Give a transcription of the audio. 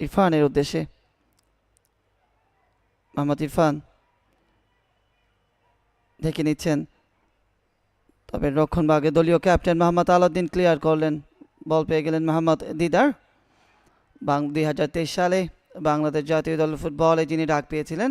ইরফানের উদ্দেশ্যে। মোহাম্মদ ইরফান, দেখে নিচ্ছেন। তবে রক্ষণভাগে দলীয় ক্যাপ্টেন মোহাম্মদ আলাউদ্দিন ক্লিয়ার করলেন। বল পেয়ে গেলেন মোহাম্মদ দিদার। বাং দুই হাজার তেইশ সালে বাংলাদেশ জাতীয় দল ফুটবলে যিনি ডাক পেয়েছিলেন